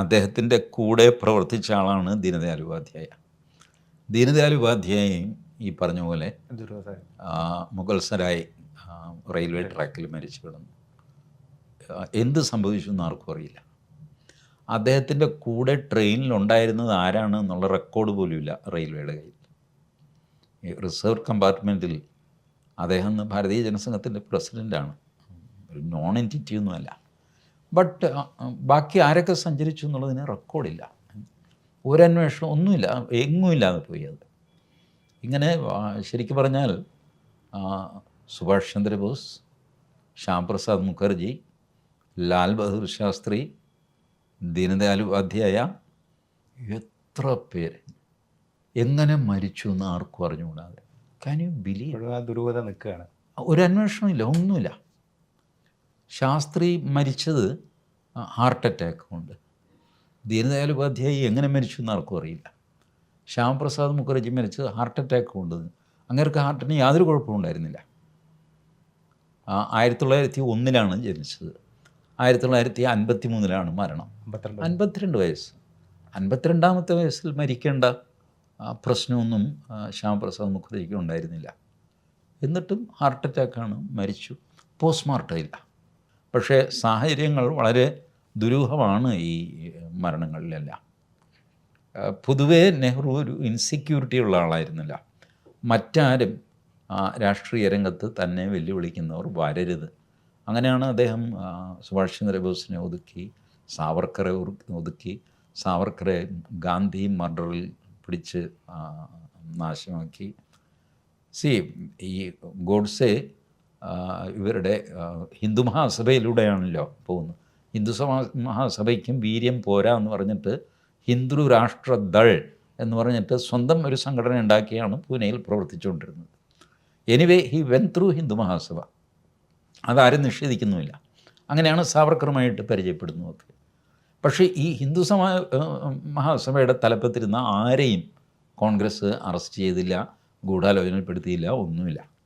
അദ്ദേഹത്തിന്റെ കൂടെ പ്രവർത്തിച്ച ആളാണ് ദീനദയാൽ ഉപാധ്യായ. ദീനദയാൽ ഉപാധ്യായയും ഈ പറഞ്ഞ പോലെ മുഗൾ സരായ് റെയിൽവേ ട്രാക്കിൽ മരിച്ചു കിടന്നു. എന്ത് സംഭവിച്ചു എന്ന് ആർക്കും അറിയില്ല. അദ്ദേഹത്തിന്റെ കൂടെ ട്രെയിനിലുണ്ടായിരുന്നത് ആരാണ് എന്നുള്ള റെക്കോർഡ് പോലുമില്ല റെയിൽവേയുടെ കയ്യിൽ. ഈ റിസർവ് കമ്പാർട്ട്മെന്റിൽ അദ്ദേഹം ഭാരതീയ ജനസംഘത്തിന്റെ പ്രസിഡന്റാണ് ഒരു നോൺ എന്റിറ്റി ഒന്നുമല്ല. ബട്ട് ബാക്കി ആരൊക്കെ സഞ്ചരിച്ചു എന്നുള്ളതിന് റെക്കോർഡില്ല. ഒരന്വേഷണം ഒന്നുമില്ല എങ്ങുമില്ലാതെ പോയി അത്. ഇങ്ങനെ ശരിക്കും പറഞ്ഞാൽ സുഭാഷ് ചന്ദ്രബോസ് ശ്യാം പ്രസാദ് മുഖർജി ലാൽ ബഹദൂർ ശാസ്ത്രി ദീനദയാൽ ഉപാധ്യായ എത്ര പേര്? എങ്ങനെ മരിച്ചു എന്ന് ആർക്കും അറിഞ്ഞുകൂടാതെ. കാൻ യു ബിലീവ് ദുരൂഹത നിൽക്കുകയാണ്. ഒരു അന്വേഷണമില്ല ഒന്നുമില്ല. ശാസ്ത്രി മരിച്ചത് ഹാർട്ട് അറ്റാക്ക് കൊണ്ട്. ദീനദയാൽ ഉപാധ്യായി എങ്ങനെ മരിച്ചു എന്ന് ആർക്കും അറിയില്ല. ശ്യാമപ്രസാദ് മുഖർജി മരിച്ചത് ഹാർട്ട് അറ്റാക്ക് കൊണ്ട്. അങ്ങേർക്ക് ഹാർട്ടിന് യാതൊരു കുഴപ്പവും ഉണ്ടായിരുന്നില്ല. ആ, ആയിരത്തി തൊള്ളായിരത്തി ഒന്നിലാണ് ജനിച്ചത്. ആയിരത്തി തൊള്ളായിരത്തി അൻപത്തി മൂന്നിലാണ് മരണം അൻപത്തിരണ്ട് വയസ്സ്. അൻപത്തിരണ്ടാമത്തെ വയസ്സിൽ മരിക്കേണ്ട പ്രശ്നമൊന്നും ശ്യാമപ്രസാദ് മുഖർജിക്ക് ഉണ്ടായിരുന്നില്ല. എന്നിട്ടും ഹാർട്ട് അറ്റാക്കാണ് മരിച്ചു. പോസ്റ്റ്മോർട്ടം ഇല്ല. പക്ഷേ സാഹചര്യങ്ങൾ വളരെ ദുരൂഹമാണ് ഈ മരണങ്ങളിലെല്ലാം. പൊതുവേ നെഹ്റു ഒരു ഇൻസെക്യൂരിറ്റി ഉള്ള ആളായിരുന്നില്ല. മറ്റാരും ആ, രാഷ്ട്രീയ രംഗത്ത് തന്നെ വെല്ലുവിളിക്കുന്നവർ വരരുത്. അങ്ങനെയാണ് അദ്ദേഹം സുഭാഷ് ചന്ദ്രബോസിനെ ഒതുക്കി സാവർക്കറെ ഒതുക്കി സാവർക്കറെ ഗാന്ധി മർഡറിൽ പിടിച്ച് നാശമാക്കി. സി ഈ ഗോഡ്സെ ഇവരുടെ ഹിന്ദു മഹാസഭയിലൂടെയാണല്ലോ പോകുന്നത്. ഹിന്ദു സമാ മഹാസഭയ്ക്കും വീര്യം പോരാ എന്ന് പറഞ്ഞിട്ട് ഹിന്ദു രാഷ്ട്രദൾ എന്ന് പറഞ്ഞിട്ട് സ്വന്തം ഒരു സംഘടന ഉണ്ടാക്കിയാണ് പൂനെയിൽ പ്രവർത്തിച്ചുകൊണ്ടിരുന്നത്. Anyway he went through Hindu Mahasabha. അതാരും നിഷേധിക്കുന്നുമില്ല. അങ്ങനെയാണ് സാവർക്കറുമായിട്ട് പരിചയപ്പെടുന്നത്. പക്ഷേ ഈ ഹിന്ദു സമാ മഹാസഭയുടെ തലപ്പത്തിരുന്ന ആരെയും കോൺഗ്രസ് അറസ്റ്റ് ചെയ്തില്ല ഗൂഢാലോചനപ്പെടുത്തിയില്ല ഒന്നുമില്ല.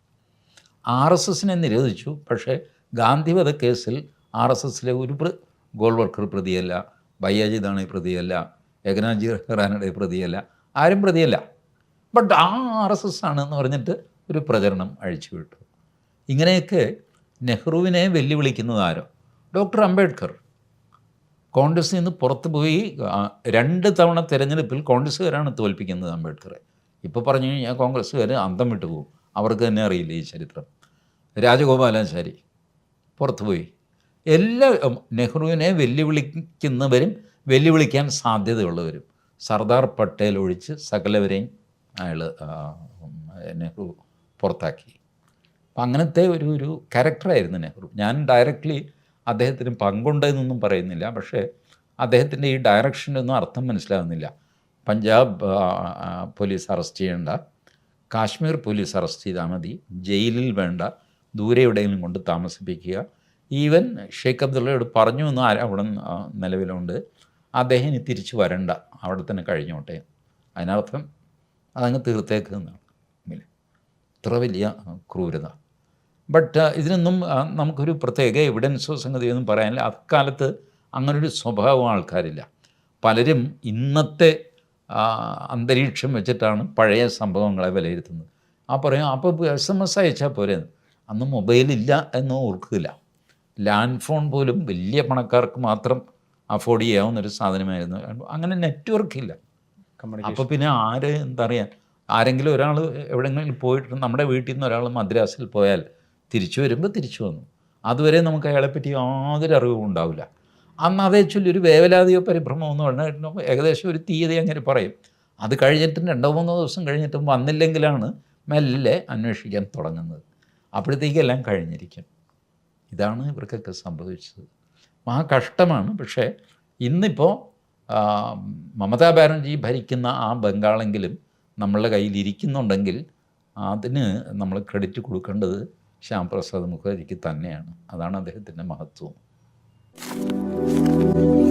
ആർ എസ് എസിനെ നിരോധിച്ചു. പക്ഷേ ഗാന്ധി കേസിൽ ആർ എസ് എസിലെ ഒരു പ്ര ഗോൾവർക്കർ പ്രതിയല്ല ബയ്യാജിദാണ് പ്രതിയല്ല ഏകനാജി ഹെറാനയുടെ പ്രതിയല്ല ആരും പ്രതിയല്ല. ബട്ട് ആ ആർ എസ് എസ് ആണെന്ന് പറഞ്ഞിട്ട് ഒരു പ്രചരണം അഴിച്ചു വിട്ടു ഇങ്ങനെയൊക്കെ നെഹ്റുവിനെ വെല്ലുവിളിക്കുന്നത് ആരോ? ഡോക്ടർ അംബേദ്കർ. കോൺഗ്രസിൽ നിന്ന് പുറത്തു പോയി രണ്ട് തവണ തിരഞ്ഞെടുപ്പിൽ കോൺഗ്രസ്സുകാരാണ് തോൽപ്പിക്കുന്നത് അംബേദ്കറെ. ഇപ്പോൾ പറഞ്ഞു കഴിഞ്ഞാൽ കോൺഗ്രസ്സുകാർ അന്തം വിട്ടു പോകും അവർക്ക് തന്നെ അറിയില്ല ഈ ചരിത്രം? രാജഗോപാലാചാരി പുറത്തുപോയി എല്ലാ നെഹ്റുവിനെ വെല്ലുവിളിക്കുന്നവരും വെല്ലുവിളിക്കാൻ സാധ്യതയുള്ളവരും. സർദാർ പട്ടേൽ ഒഴിച്ച് സകലവരെയും അയാൾ നെഹ്റു പുറത്താക്കി. അപ്പം അങ്ങനത്തെ ഒരു ഒരു ക്യാരക്ടറായിരുന്നു നെഹ്റു. ഞാൻ ഡയറക്റ്റ്ലി അദ്ദേഹത്തിന് പങ്കുണ്ടെന്നൊന്നും പറയുന്നില്ല. പക്ഷേ അദ്ദേഹത്തിന്റെ ഈ ഡയറക്ഷന്റെ ഒന്നും അർത്ഥം മനസ്സിലാകുന്നില്ല പഞ്ചാബ് പോലീസ് അറസ്റ്റ് ചെയ്യേണ്ട കാശ്മീർ പോലീസ് അറസ്റ്റ് ചെയ്താൽ മതി. ജയിലിൽ വേണ്ട. ദൂരെ എവിടെയെങ്കിലും കൊണ്ട് താമസിപ്പിക്കുക. ഈവൻ ഷെയ്ഖ് അബ്ദുള്ളയോട് പറഞ്ഞു എന്ന് ആരാ അവിടെ നിലവിലുണ്ട്. അദ്ദേഹം ഇനി തിരിച്ചു വരണ്ട. അവിടെ തന്നെ കഴിഞ്ഞോട്ടെ. അതിനർത്ഥം അതങ്ങ് തീർത്തേക്കുന്നതാണ്? ഇത്ര വലിയ ക്രൂരത. ബട്ട് ഇതിനൊന്നും നമുക്കൊരു പ്രത്യേക എവിഡൻസോ സംഗതിയൊന്നും പറയാനില്ല. അക്കാലത്ത് അങ്ങനൊരു സ്വഭാവം ആൾക്കാരില്ല. പലരും ഇന്നത്തെ അന്തരീക്ഷം വെച്ചിട്ടാണ് പഴയ സംഭവങ്ങളെ വിലയിരുത്തുന്നത്. ആ പറയും അപ്പോൾ എസ് എം എസ് അയച്ചാൽ പോരെ? അന്ന് മൊബൈലില്ല എന്ന് ഓർക്കില്ല ലാൻഡ് ഫോൺ പോലും വലിയ പണക്കാർക്ക് മാത്രം അഫോർഡ് ചെയ്യാവുന്ന ഒരു സാധനമായിരുന്നു. അങ്ങനെ നെറ്റ്വർക്ക് ഇല്ല. അപ്പോൾ പിന്നെ ആര് എന്താ പറയുക ആരെങ്കിലും ഒരാൾ എവിടെയെങ്കിലും പോയിട്ട് നമ്മുടെ വീട്ടിൽ നിന്ന് ഒരാൾ മദ്രാസിൽ പോയാൽ തിരിച്ചു വരുമ്പോൾ തിരിച്ചു വന്നു. അതുവരെ നമുക്ക് അയാളെപ്പറ്റി യാതൊരു അറിവും ഉണ്ടാവില്ല. അന്ന് അതേ ചൊല്ലി ഒരു വേവലാതിയോ പരിഭ്രമമോ എന്ന് പറഞ്ഞാൽ ഏകദേശം ഒരു തീയതി അങ്ങനെ പറയും. അത് കഴിഞ്ഞിട്ടും രണ്ടോ മൂന്നോ ദിവസം കഴിഞ്ഞിട്ടും വന്നില്ലെങ്കിലാണ് മെല്ലെ അന്വേഷിക്കാൻ തുടങ്ങുന്നത്. അപ്പോഴത്തേക്കെല്ലാം കഴിഞ്ഞിരിക്കും. ഇതാണ് ഇവർക്കൊക്കെ സംഭവിച്ചത്. മഹാ കഷ്ടമാണ്. പക്ഷേ ഇന്നിപ്പോൾ മമതാ ബാനർജി ഭരിക്കുന്ന ആ ബംഗാളെങ്കിലും നമ്മളുടെ കയ്യിൽ ഇരിക്കുന്നുണ്ടെങ്കിൽ അതിന് നമ്മൾ ക്രെഡിറ്റ് കൊടുക്കേണ്ടത് ശ്യാം പ്രസാദ് മുഖർജിക്ക് തന്നെയാണ്. അതാണ് അദ്ദേഹത്തിന്റെ മഹത്വം. Thank you.